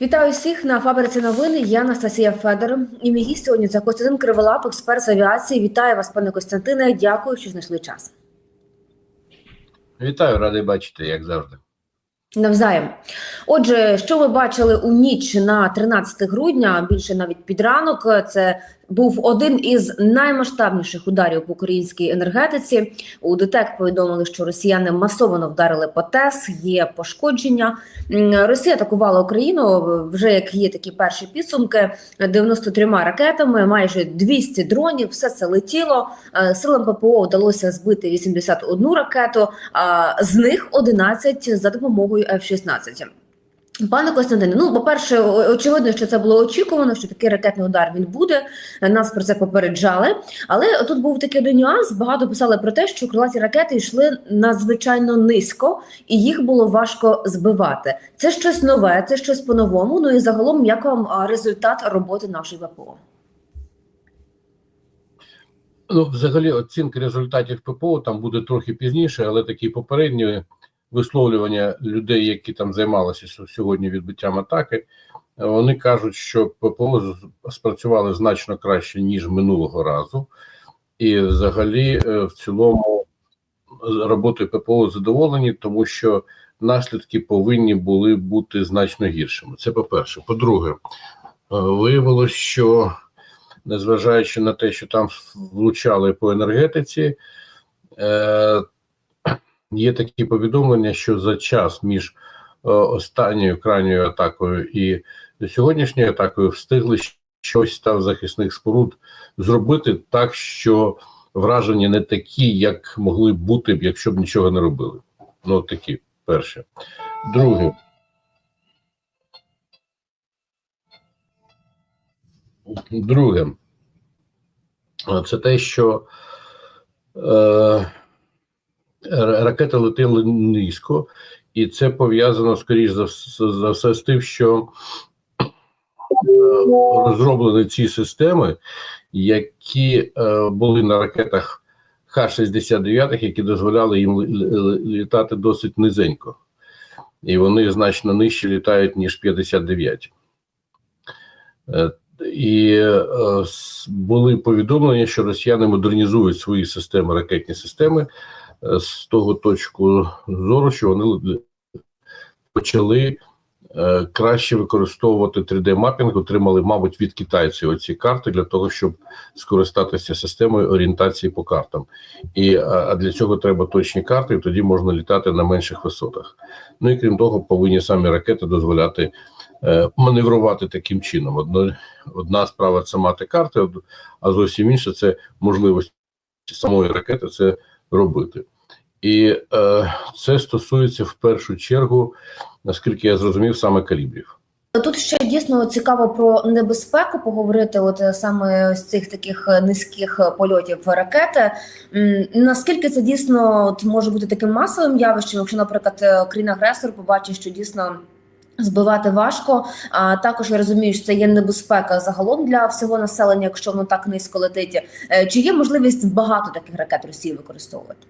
Вітаю всіх на фабриці новини. Я Анастасія Федор. І мій гість сьогодні це Костянтин Криволап, експерт з авіації. Вітаю вас, пане Костянтине. Дякую, що знайшли час. Вітаю, радий бачити, як завжди. Навзаєм. Отже, що ви бачили у ніч на 13 грудня, більше навіть під ранок, це був один із наймасштабніших ударів по українській енергетиці. У ДТЕК повідомили, що росіяни масово вдарили по ТЕС, є пошкодження. Росія атакувала Україну. Вже як є такі перші підсумки, 93 ракетами, майже 200 дронів. Все це летіло. Е, Силам ППО вдалося збити 81 ракету, а з них 11 за допомогою F-16. Пане Костянтине, ну по-перше, очевидно, що це було очікувано, що такий ракетний удар він буде. Нас про це попереджали. Але тут був такий нюанс. Багато писали про те, що крилаті ракети йшли надзвичайно низько, і їх було важко збивати. Це щось нове, це щось по-новому. Ну і загалом, як вам результат роботи нашої ВПО? Ну, взагалі, оцінка результатів ППО там буде трохи пізніше, але такі попередні висловлювання людей, які там займалися сьогодні відбиттям атаки, вони кажуть, що ППО спрацювали значно краще ніж минулого разу, і взагалі, е, в цілому, роботою ППО задоволені, тому що наслідки повинні були бути значно гіршими. Це по-перше. По-друге, е, виявилось, що незважаючи на те, що там влучали по енергетиці, е, є такі повідомлення, що за час між е, останньою крайньою атакою і сьогоднішньою атакою встигли щось там захисних споруд зробити так, що враження не такі, як могли бути, б, якщо б нічого не робили. Ну, такі перше. Друге. Друге, це те, що е, ракети летіли низько, і це пов'язано, скоріш за, вс- за все, з тим, що е, розроблені ці системи, які е, були на ракетах Х-69, які дозволяли їм лі- лі- літати досить низенько. І вони значно нижче літають, ніж 59. Е, і були повідомлення, що росіяни модернізують свої системи, ракетні системи з того точку зору, що вони почали е, краще використовувати 3D-мапінг, отримали, мабуть, від китайців оці карти для того, щоб скористатися системою орієнтації по картам. І, а а для цього треба точні карти, і тоді можна літати на менших висотах. Ну і крім того, повинні самі ракети дозволяти е, маневрувати таким чином. Одно, одна справа це мати карти, а зовсім інша це можливість самої ракети це робити. І е, це стосується в першу чергу, наскільки я зрозумів, саме калібрів. Тут ще дійсно цікаво про небезпеку поговорити, от е, саме з цих таких е, низьких е, польотів ракети. Наскільки це дійсно от, може бути таким масовим явищем, якщо, наприклад, е, країна-агресор побачить, що дійсно. Збивати важко, а також я розумію, що це є небезпека загалом для всього населення, якщо воно так низько летить. Е, Чи є можливість багато таких ракет Росії використовувати?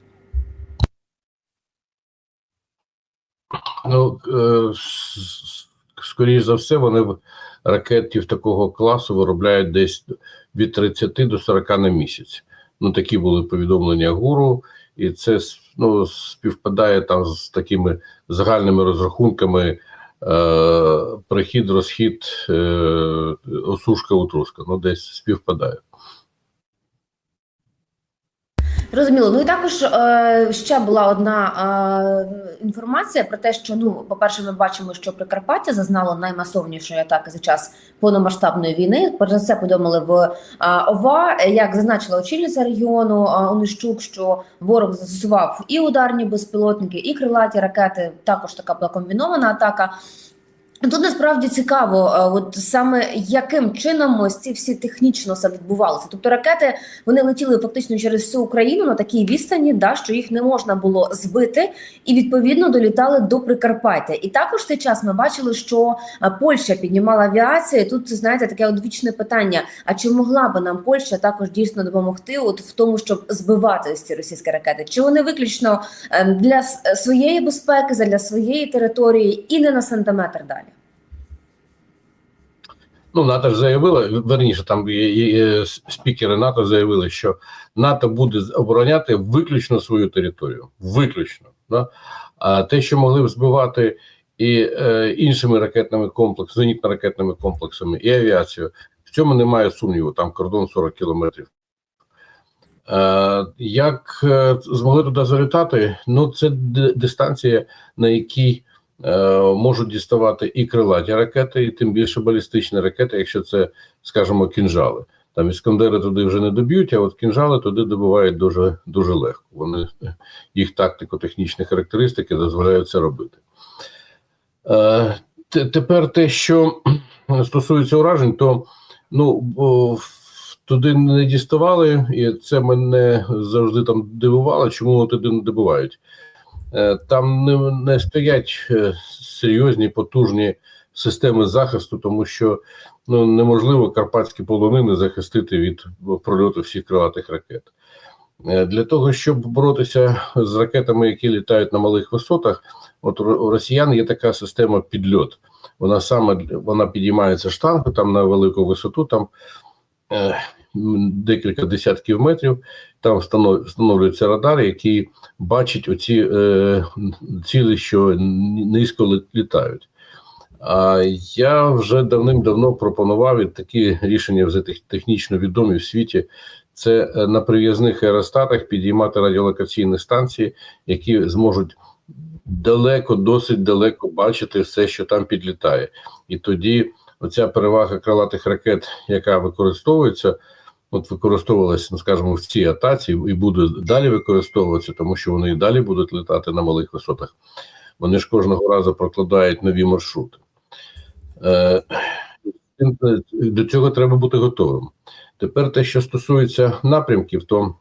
Ну, е, скоріш за все, вони ракетів такого класу виробляють десь від 30 до 40 на місяць. Ну, такі були повідомлення гуру, і це ну, співпадає там з такими загальними розрахунками. Е, прихід, розхід, е, осушка, утруска. Ну, десь співпадає. Розуміло. Ну і також е, ще була одна е, інформація про те, що ну, по-перше, ми бачимо, що Прикарпаття зазнало наймасовнішої атаки за час повномасштабної війни. Про це повідомили в е, ОВА. Як зазначила очільниця регіону е, Онищук, що ворог застосував і ударні безпілотники, і крилаті ракети. Також така була комбінована атака. Тут насправді цікаво, е, от саме яким чином ось ці всі технічно все відбувалося. Тобто ракети вони летіли фактично через всю Україну на такій відстані, да, що їх не можна було збити, і відповідно долітали до Прикарпаття. І також в цей час ми бачили, що е, Польща піднімала авіацію. Тут знаєте таке одвічне питання: а чи могла би нам Польща також дійсно допомогти, от в тому, щоб збивати ось ці російські ракети? Чи вони виключно е, для своєї безпеки, для своєї території і не на сантиметр далі? Ну, НАТО ж заявило, верніше, там і, і, спікери НАТО заявили, що НАТО буде обороняти виключно свою територію. Виключно. Да? А те, що могли б збивати і е, іншими ракетними комплексами, зенітно-ракетними комплексами, і авіацією, в цьому немає сумніву, там кордон 40 кілометрів. Е, як е, змогли туди залітати? Ну, це дистанція, на якій можуть діставати і крилаті ракети, і тим більше балістичні ракети, якщо це, скажімо, кінжали. Там іскандери туди вже не доб'ють, а от кінжали туди добивають дуже дуже легко. Вони їх тактико-технічні характеристики дозволяють це робити. Е, тепер те, що стосується уражень, то ну туди не діставали, і це мене завжди там дивувало, чому туди не добувають. Е, Там не, не стоять е, серйозні потужні системи захисту, тому що ну неможливо карпатські полонини захистити від прольоту всіх крилатих ракет. Е, Для того, щоб боротися з ракетами, які літають на малих висотах, от у росіян є така система підльот. Вона саме вона підіймається штангу там на велику висоту, там е, декілька десятків метрів. Там встанов- встановлюється радар, який бачить оці е, цілі, що низько літають. А я вже давним-давно пропонував і такі рішення вже технічно відомі в світі. Це е, на прив'язних аеростатах підіймати радіолокаційні станції, які зможуть далеко, досить далеко бачити все, що там підлітає. І тоді оця перевага крилатих ракет, яка використовується, от використовувалася, ну скажімо, в цій атаці, і буде далі використовуватися, тому що вони і далі будуть літати на малих висотах. Вони ж кожного разу прокладають нові маршрути. Е, до цього треба бути готовим. Тепер те, що стосується напрямків, то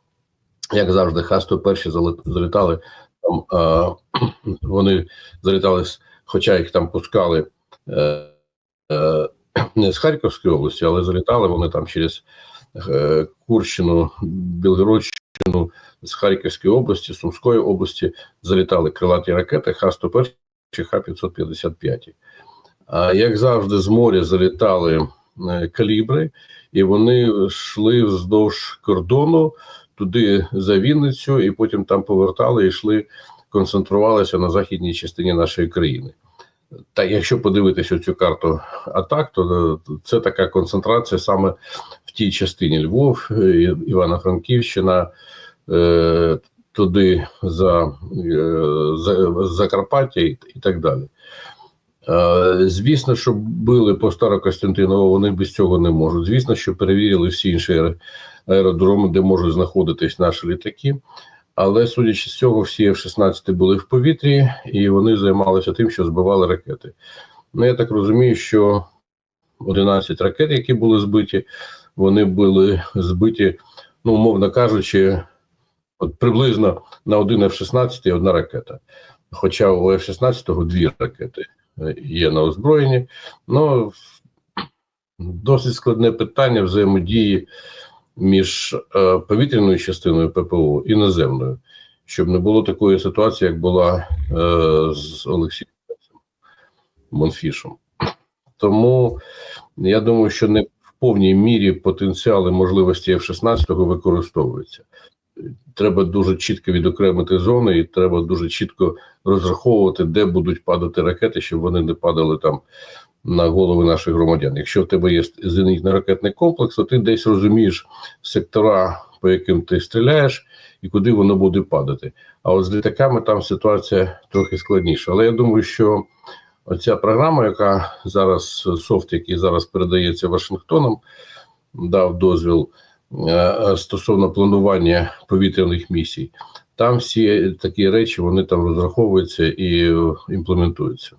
як завжди, Х-101 перші залітали там. Е, вони залітали, хоча їх там пускали е, е, не з Харківської області, але залітали вони там через Курщину, Білгородщину, з Харківської області, Сумської області залітали крилаті ракети Х-101 чи Х-555. А як завжди, з моря залітали е, калібри, і вони йшли вздовж кордону туди за Вінницю, і потім там повертали і йшли, концентрувалися на західній частині нашої країни. Та якщо подивитися цю карту атак, то е, це така концентрація саме в тій частині Львов, е, Івано-Франківщина, е, туди за, за Закарпаття і, і так далі. Звісно, що били по Старокостянтинову, вони без цього не можуть. Звісно, що перевірили всі інші аеродроми, де можуть знаходитись наші літаки. Але судячи з цього, всі F-16 були в повітрі, і вони займалися тим, що збивали ракети. Ну, я так розумію, що 11 ракет, які були збиті, вони були збиті, ну, умовно кажучи, от приблизно на один F-16 і одна ракета. Хоча у F-16 дві ракети е, є на озброєнні. Ну, досить складне питання взаємодії між е, повітряною частиною ППО і наземною, щоб не було такої ситуації, як була е, з Олексієм Монфішем. Тому я думаю, що не в повній мірі потенціали можливості F-16 використовуються. Треба дуже чітко відокремити зони, і треба дуже чітко розраховувати, де будуть падати ракети, щоб вони не падали там на голови наших громадян. Якщо в тебе є зенітний ракетний комплекс, то ти десь розумієш сектора, по яким ти стріляєш, і куди воно буде падати. А от з літаками там ситуація трохи складніша. Але я думаю, що оця програма, яка зараз софт, який зараз передається Вашингтоном, дав дозвіл е, стосовно планування повітряних місій. Там всі такі речі вони там розраховуються і е, імплементуються.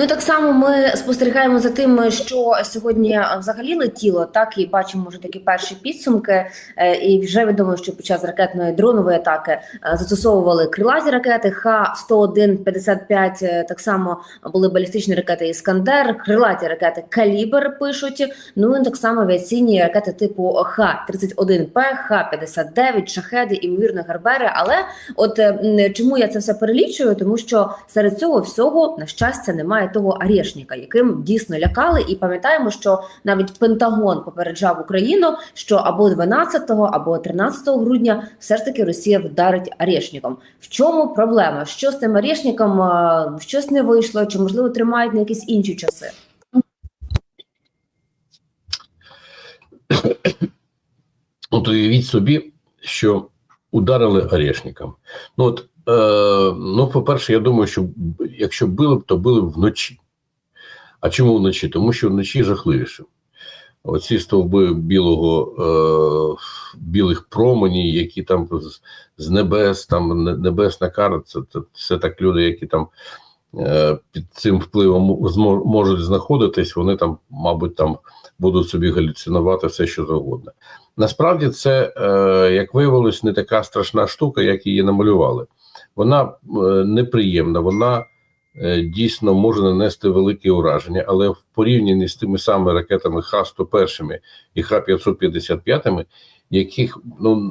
Ну так само ми спостерігаємо за тим, що сьогодні взагалі летіло, так і бачимо вже такі перші підсумки. Е, І вже відомо, що під час ракетної дронової атаки е, застосовували крилаті ракети Х-101-55, е, Так само були балістичні ракети Іскандер, крилаті ракети Калібр пишуть. Ну і так само авіаційні ракети типу Х-31П, Х-59, Шахеди, імовірно, Гербери. Але от чому я це все перелічую? Тому що серед цього всього на щастя немає того Арешника, яким дійсно лякали, і пам'ятаємо, що навіть Пентагон попереджав Україну, що або 12 або 13 грудня все ж таки Росія вдарить Арешником. В чому проблема? Що з тим Арешником? Щось не вийшло, чи можливо тримають на якісь інші часи? От уявіть собі, що ударили орешником. Ну, от, е, ну, по-перше, я думаю, що якщо били б, то били б вночі. А чому вночі? Тому що вночі жахливіше. Оці стовби білого, е, білих променів, які там з, небес, там небесна кара, це, це все так люди, які там е, під цим впливом можуть знаходитись, вони там, мабуть, там будуть собі галюцинувати все, що завгодно. Насправді, це, е, як виявилось, не така страшна штука, як її намалювали. Вона е, неприємна, вона е, дійсно може нанести велике ураження, але в порівнянні з тими самими ракетами Х-101 і Х-555, яких ну,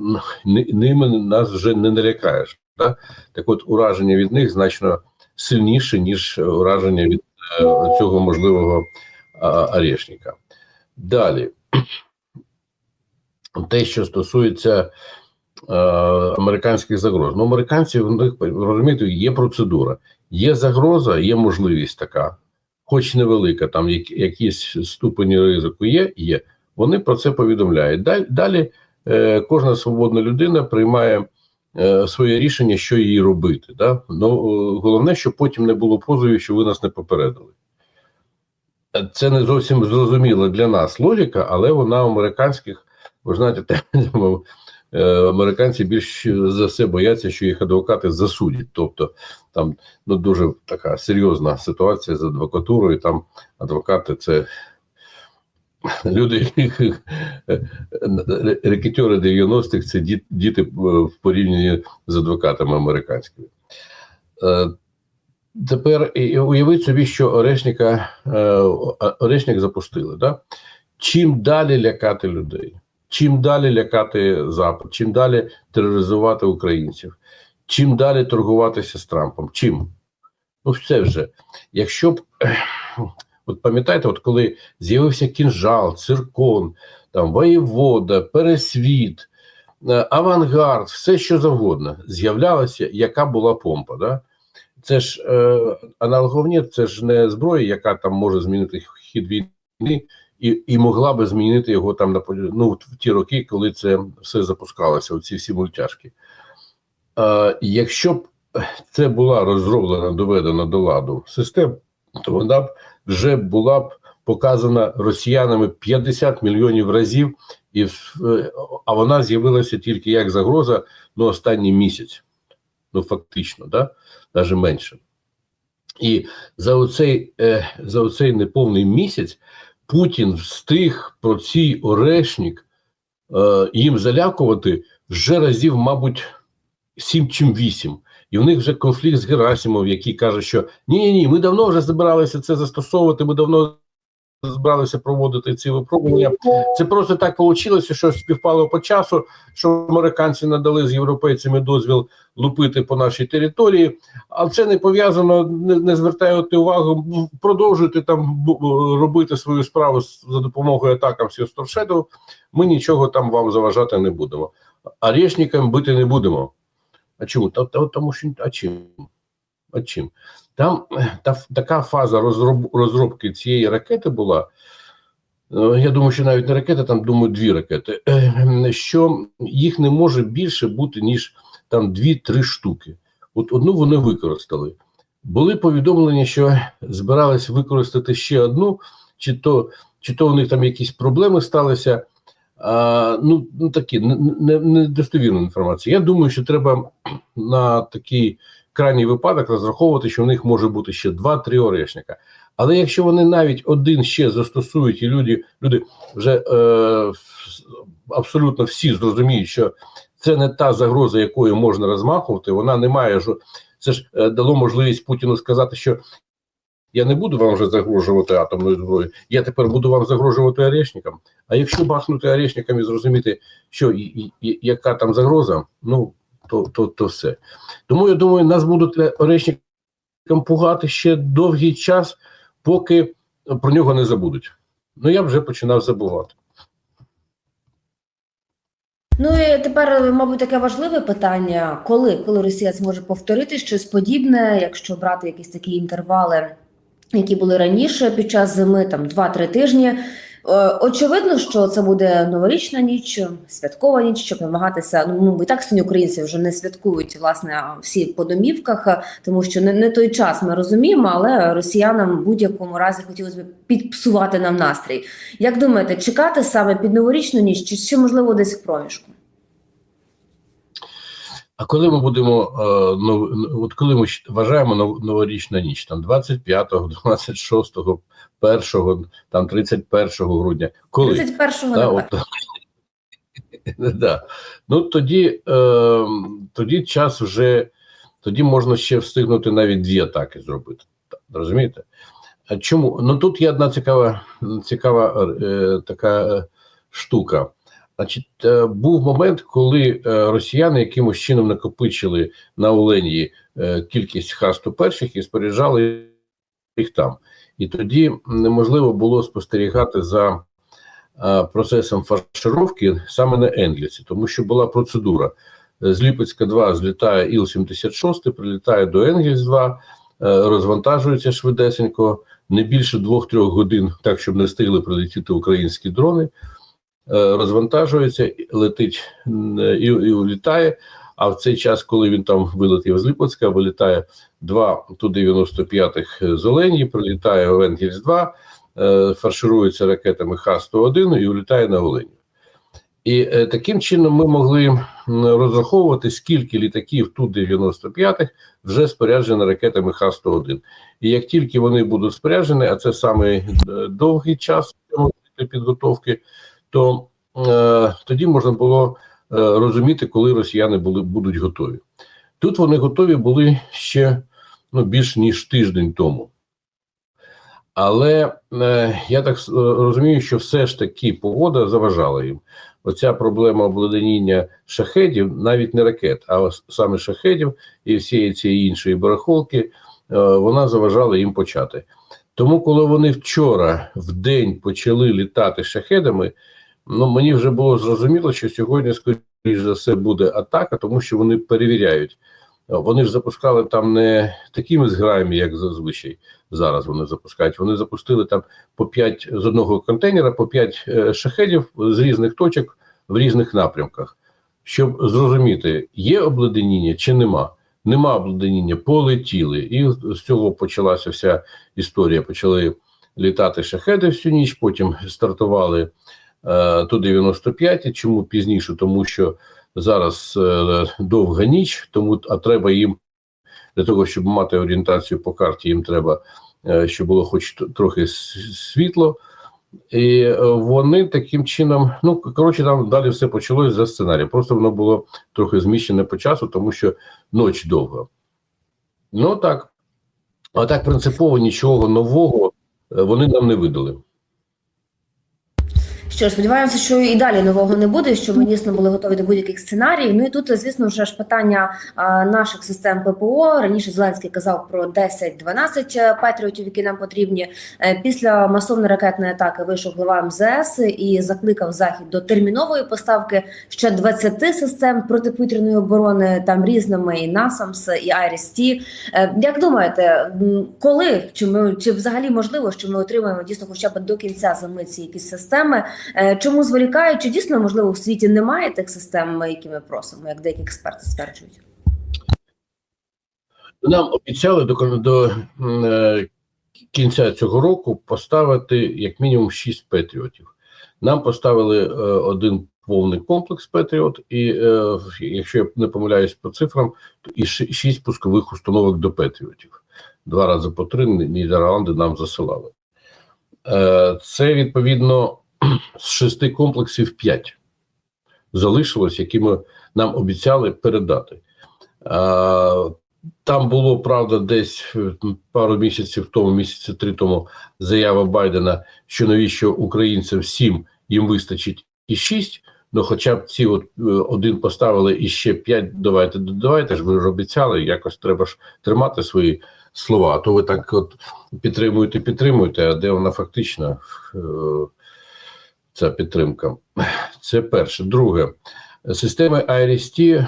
ними нас вже не налякаєш. Да? Так от ураження від них значно сильніше, ніж ураження від цього можливого а, орешника. Далі, те, що стосується е, американських загроз. Ну, американці в них розумієте, є процедура, є загроза, є можливість така, хоч невелика, там як, якісь ступені ризику є, є. Вони про це повідомляють. Далі, далі е, кожна свободна людина приймає е, своє рішення, що їй робити. Да? Ну, е, головне, щоб потім не було позовів, що ви нас не попередили. Е, Це не зовсім зрозуміла для нас логіка, але вона у американських, ви знаєте, е, американці більш за все бояться, що їх адвокати засудять. Тобто там ну, дуже така серйозна ситуація з адвокатурою. Там адвокати це люди, е, рекетери 90-х це діти е, в порівнянні з адвокатами американськими. Тепер уявіть собі, що Орешника, Орешник запустили. Да? Чим далі лякати людей, чим далі лякати Запад, чим далі тероризувати українців, чим далі торгуватися з Трампом? Чим? Ну, все вже. Якщо б, от пам'ятаєте, от коли з'явився кінжал, циркон, там воєвода, пересвіт, е, авангард, все що завгодно, з'являлося, яка була помпа. Да? Це ж е, аналоговні, це ж не зброя, яка там може змінити хід війни, і, і могла би змінити його там на ну, в ті роки, коли це все запускалося, оці всі мультяшки. Е, якщо б це була розроблена, доведена до ладу система, то вона б вже була б показана росіянами 50 мільйонів разів, і, е, а вона з'явилася тільки як загроза ну, останній місяць. Ну, фактично, да? навіть менше. І за оцей, е, за оцей неповний місяць Путін встиг про цей орешник е, їм залякувати вже разів, мабуть, сім чим вісім. І в них вже конфлікт з Герасимов, який каже, що ні, ні, ми давно вже збиралися це застосовувати, ми давно збиралися проводити ці випробування. Це просто так вийшло, що співпало по часу, що американці надали з європейцями дозвіл лупити по нашій території, а це не пов'язано, не, не звертаєте увагу, продовжуйте там робити свою справу за допомогою атакам Сісторшеду, ми нічого там вам заважати не будемо. А решникам бити не будемо. А чому? Та, та, тому що а чим? А чим? Там та, така фаза розроб, розробки цієї ракети була. е, Я думаю, що навіть не ракета, там думаю, дві ракети. Що їх не може більше бути, ніж там дві-три штуки. От одну вони використали. Були повідомлення, що збирались використати ще одну, чи то, чи то у них там якісь проблеми сталися. А, ну, ну такі недостовірна не, недостовірна інформація. Я думаю, що треба на такий крайній випадок розраховувати, що в них може бути ще два-три орешника. Але якщо вони навіть один ще застосують, і люди, люди вже е, абсолютно всі зрозуміють, що це не та загроза, якою можна розмахувати, вона не має жо- це ж е, дало можливість Путіну сказати, що я не буду вам вже загрожувати атомною зброєю, я тепер буду вам загрожувати орешникам. А якщо бахнути орешникам і зрозуміти, що і, і- і- яка там загроза, ну то, то, то все. Тому я думаю, нас будуть орешники пугати ще довгий час, поки про нього не забудуть. Ну я вже починав забувати. Ну і тепер, мабуть, таке важливе питання: коли, коли Росія зможе повторити щось подібне, якщо брати якісь такі інтервали, які були раніше під час зими, там 2-3 тижні. Е, Очевидно, що це буде новорічна ніч, святкова ніч, щоб намагатися. Ну, ну і так сьогодні українці вже не святкують власне всі по домівках, тому що не, не той час ми розуміємо, але росіянам в будь-якому разі хотілося б підпсувати нам настрій. Як думаєте, чекати саме під новорічну ніч, чи ще можливо десь в проміжку? А коли ми будемо, нов- от коли ми вважаємо нов- новорічна ніч, там 25-го, 26-го, 1-го, там 31 грудня, коли? 31-го Да, от, да. Ну тоді, е, тоді час вже, тоді можна ще встигнути навіть дві атаки зробити. Розумієте? А чому? Ну тут є одна цікава, цікава е, така е, штука. Значить, е, був момент, коли е, росіяни якимось чином накопичили на Оленії е, кількість Х-101 і споряджали їх там. І тоді неможливо було спостерігати за процесом фаршировки саме на Енглісі, тому що була процедура. З Ліпецька 2 злітає Іл-76, прилітає до Енгельс 2, е, розвантажується швидесенько, не більше 2-3 годин, так щоб не встигли прилетіти українські дрони. Е, Розвантажується, летить і, і улітає. А в цей час, коли він там вилетів з Липецька, вилітає два Ту-95 з Оленії, прилітає в Енгельс 2, е, фарширується ракетами Х-101 і улітає на Оленію. І е, таким чином ми могли розраховувати, скільки літаків Ту-95 вже споряджені ракетами Х-101. І як тільки вони будуть споряджені, а це саме е, довгий час підготовки, то е, тоді можна було е, розуміти, коли росіяни були, будуть готові. Тут вони готові були ще ну, більш ніж тиждень тому. Але е, я так е, розумію, що все ж таки погода заважала їм. Оця проблема обледеніння шахедів, навіть не ракет, а саме шахедів і всієї цієї іншої барахолки, е, вона заважала їм почати. Тому, коли вони вчора в день почали літати шахедами, ну мені вже було зрозуміло, що сьогодні, скоріш за все, буде атака, тому що вони перевіряють. Вони ж запускали там не такими зграями, як зазвичай зараз вони запускають. Вони запустили там по 5 з одного контейнера, по 5 е, шахедів з різних точок в різних напрямках. Щоб зрозуміти, є обледеніння чи нема. Нема обледеніння, полетіли. І з цього почалася вся історія. Почали літати шахеди всю ніч, потім стартували е, Ту-95. Чому пізніше? Тому що зараз е, довга ніч, тому а треба їм для того, щоб мати орієнтацію по карті, їм треба, е, щоб було хоч трохи світло. І вони таким чином, ну коротше, там далі все почалось за сценарієм. Просто воно було трохи зміщене по часу, тому що ніч довга. Ну так. А так принципово нічого нового вони нам не видали. Що сподіваємося, що і далі нового не буде, що ми дійсно були готові до будь-яких сценаріїв. Ну і тут, звісно, вже ж питання наших систем ППО. Раніше Зеленський казав про 10-12 патріотів, які нам потрібні. Е, Після масовної ракетної атаки вийшов глава МЗС і закликав захід до термінової поставки ще 20 систем протиповітряної оборони, там різними і НАСАМС, і IRIS-T. Е, Як думаєте, коли чи ми чи взагалі можливо, що ми отримаємо дійсно хоча б до кінця зими ці якісь системи? Е, Чому зволікають? Чи дійсно можливо в світі немає тих систем, які ми просимо, як деякі експерти стверджують? Нам обіцяли до, до е, кінця цього року поставити як мінімум 6 патріотів. Нам поставили е, один повний комплекс Петріот, і якщо я не помиляюсь по цифрам, то і 6 пускових установок до Петріотів. Два рази по три Нідерланди нам засилали. Це відповідно з шести комплексів 5 залишилось, які ми нам обіцяли передати. Е, там було правда десь пару місяців тому, місяці три тому, заява Байдена, що навіщо українцям всім їм вистачить і шість. Ну, хоча б ці от е, один поставили і ще п'ять. Давайте додавайте ж ви ж обіцяли. Якось треба ж тримати свої слова. А то ви так от підтримуєте, підтримуєте, а де вона фактично е, ця підтримка? Це перше. Друге, системи IRST, е,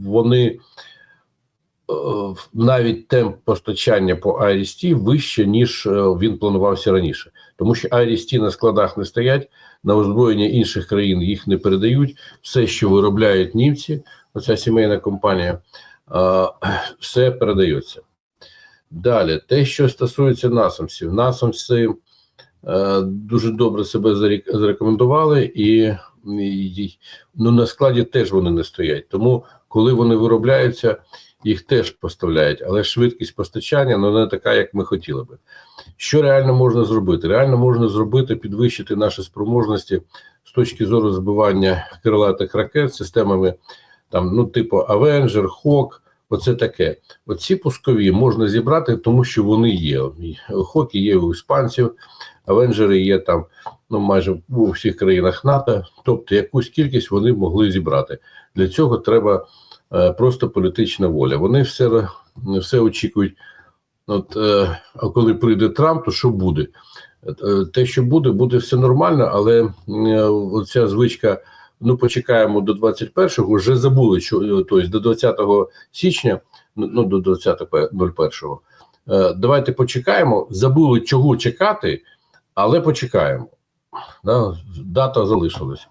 вони е, навіть темп постачання по IRST вище, ніж е, він планувався раніше. Тому що IRST на складах не стоять, на озброєння інших країн їх не передають. Все, що виробляють німці, оця сімейна компанія, все передається. Далі, те, що стосується насамсів, насамси дуже добре себе зарекомендували, і, ну, на складі теж вони не стоять. Тому, коли вони виробляються, їх теж поставляють, але швидкість постачання ну, не така, як ми хотіли би. Що реально можна зробити? Реально можна зробити, підвищити наші спроможності з точки зору збивання крилатих ракет системами там, ну, типу Avenger, Hawk, оце таке. Оці пускові можна зібрати, тому що вони є. Хоки є у іспанців, Авенджери є там ну, майже у всіх країнах НАТО. Тобто якусь кількість вони могли зібрати. Для цього треба е, просто політична воля. Вони все, все очікують. От, е, а коли прийде Трамп, то що буде? Е, Те, що буде, буде все нормально, але е, оця звичка. Ну, почекаємо до 21-го, вже забули, що е, тобто до 20 січня, ну ну, до 20.01. Е, давайте почекаємо. Забули, чого чекати, але почекаємо. Да? Дата залишилась.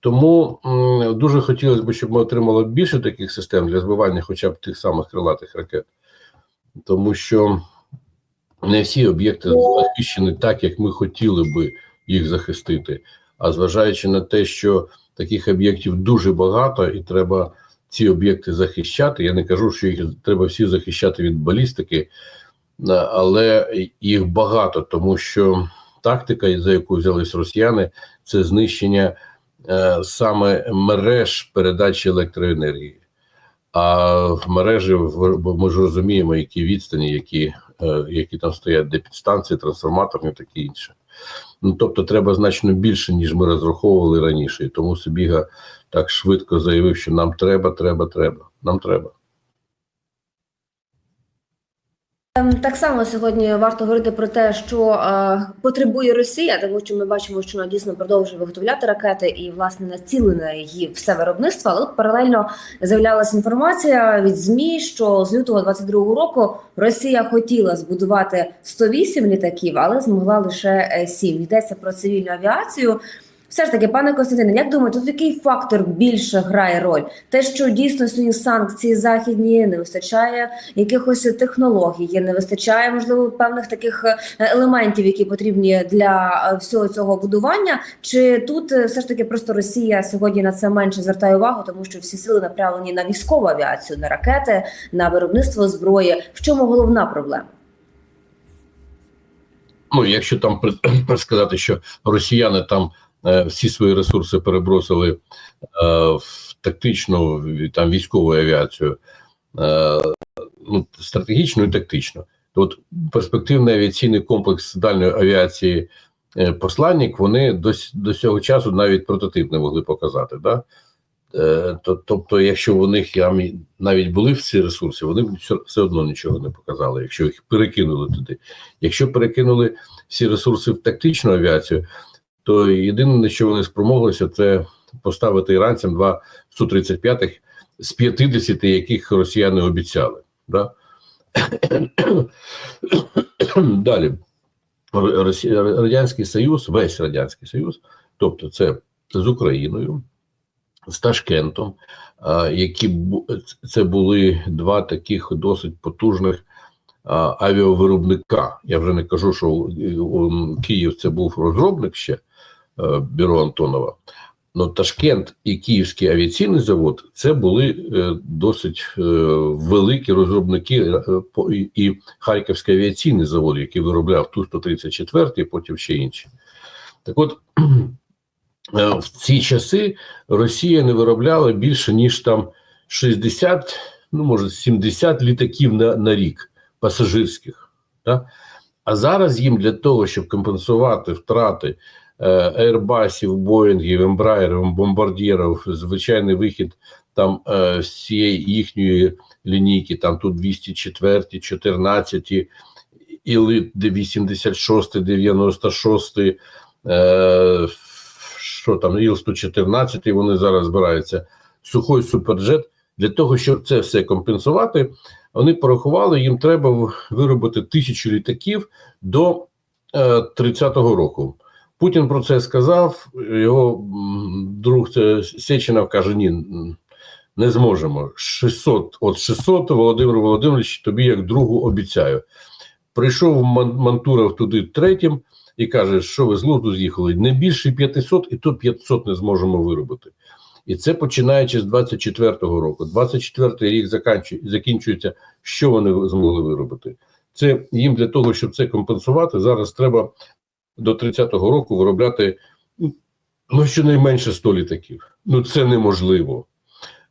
Тому м, дуже хотілося б, щоб ми отримали більше таких систем для збивання хоча б тих самих крилатих ракет, тому що не всі об'єкти захищені так, як ми хотіли би їх захистити. А зважаючи на те, що таких об'єктів дуже багато, і треба ці об'єкти захищати. Я не кажу, що їх треба всі захищати від балістики, е, але їх багато, тому що тактика, за яку взялись росіяни, це знищення е, саме мереж передачі електроенергії. А в мережі бо ми ж розуміємо, які відстані, які, е, які там стоять, де підстанції, трансформаторні, таке інше. Ну тобто, треба значно більше, ніж ми розраховували раніше. І тому Собіга так швидко заявив, що нам треба, треба, треба. Нам треба. Так само сьогодні варто говорити про те, що е, потребує Росія, тому що ми бачимо, що вона дійсно продовжує виготовляти ракети і власне націлене її все виробництво. Але паралельно з'являлася інформація від змі, що з лютого 22-го року Росія хотіла збудувати 108 літаків, але змогла лише 7. Йдеться про цивільну авіацію. Все ж таки, пане Костянтине, як думаєте, тут який фактор більше грає роль? Те, що дійсно сьогодні санкції західні не вистачає якихось технологій, не вистачає можливо певних таких е, елементів, які потрібні для е, всього цього будування. Чи тут е, все ж таки просто Росія сьогодні на це менше звертає увагу, тому що всі сили направлені на військову авіацію, на ракети, на виробництво зброї? В чому головна проблема? Ну, якщо там сказати, що росіяни там всі свої ресурси перебросили е, в тактичну там військову авіацію, е, ну, стратегічну і тактичну, от перспективний авіаційний комплекс дальньої авіації е, посланник, вони до, до цього часу навіть прототип не могли показати. Да? Е, тобто, якщо у них навіть були ці ресурси, вони б все одно нічого не показали, якщо їх перекинули туди. Якщо перекинули всі ресурси в тактичну авіацію, то єдине, на що вони спромоглися, це поставити іранцям два Су-35 з 50, яких росіяни обіцяли. Да? Далі. Радянський Союз, весь Радянський Союз, тобто це з Україною, з Ташкентом, які це були два таких досить потужних авіавиробника. Я вже не кажу, що Київ це був розробник ще бюро Антонова. Ну, Ташкент і Київський авіаційний завод це були е, досить е, великі розробники е, і, Харківський авіаційний завод, який виробляв Ту-134 і потім ще інші. Так от е, в ці часи Росія не виробляла більше ніж там 60, ну може 70 літаків на, на рік пасажирських. Да? А зараз їм для того, щоб компенсувати втрати е, Airbusів, Боїнгів, Ембраєрів, бомбардірів, звичайний вихід там е, всієї їхньої лінійки, там тут 204, 14, Іли 86, 96, е, що там, Іл-114, вони зараз збираються. Сухой суперджет. Для того, щоб це все компенсувати, вони порахували, їм треба виробити тисячу літаків до е, 30-го року. Путін про це сказав. Його друг це Сеченов каже: ні, не зможемо. 600, от 600, Володимир Володимирович, тобі як другу обіцяю. Прийшов Ман- Мантуров туди третім і каже, що ви з глузду з'їхали. Не більше 500, і то 500 не зможемо виробити. І це починаючи з 24-го року. 24-й рік закінчується. Що вони змогли виробити? Це їм для того, щоб це компенсувати, зараз треба до 30-го року виробляти ну, ну щонайменше 100 літаків. Ну це неможливо.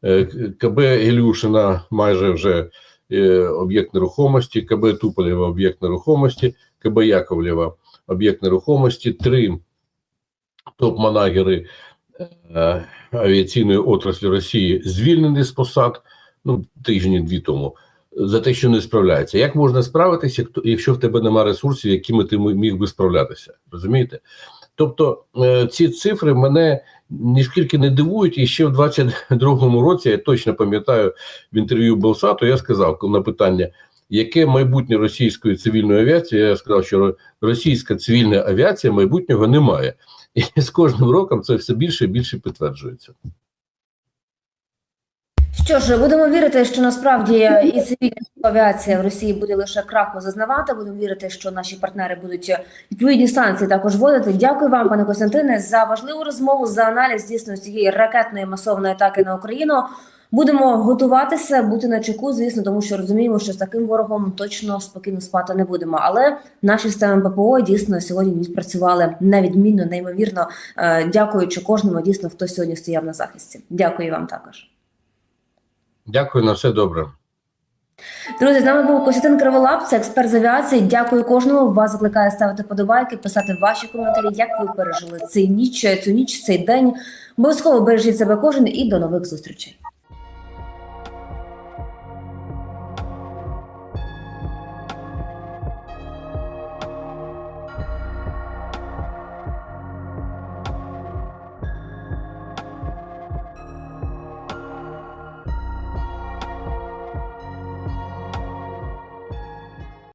Е, КБ Ілюшина майже вже е, об'єкт нерухомості, КБ Туполєва об'єкт нерухомості, КБ Яковлєва об'єкт нерухомості, три топ-манагери е, авіаційної отраслі Росії звільнені з посад ну, тижні-дві тому за те, що не справляється. Як можна справитися, якщо в тебе немає ресурсів, якими ти міг би справлятися? Розумієте? Тобто е, ці цифри мене ніскільки не дивують, і ще в 22-му році я точно пам'ятаю в інтерв'ю Белсату, я сказав на питання, яке майбутнє російської цивільної авіації, я сказав, що російська цивільна авіація майбутнього немає. І з кожним роком це все більше і більше підтверджується. Що ж, будемо вірити, що насправді і цивільна авіація в Росії буде лише краху зазнавати. Будемо вірити, що наші партнери будуть відповідні санкції також вводити. Дякую вам, пане Костянтине, за важливу розмову, за аналіз дійсно цієї ракетної масовної атаки на Україну. Будемо готуватися, бути на чеку, звісно, тому що розуміємо, що з таким ворогом точно спокійно спати не будемо. Але наші системи ППО дійсно сьогодні відпрацювали невідмінно, неймовірно, е, дякуючи кожному, дійсно, хто сьогодні стояв на захисті. Дякую вам також. Дякую на все добре. Друзі, з нами був Костянтин Криволап, це експерт з авіації. Дякую кожному. Вас закликаю ставити подобайки, писати ваші коментарі, як ви пережили цей ніч, цю ніч, цей день. Обов'язково бережіть себе кожен і до нових зустрічей.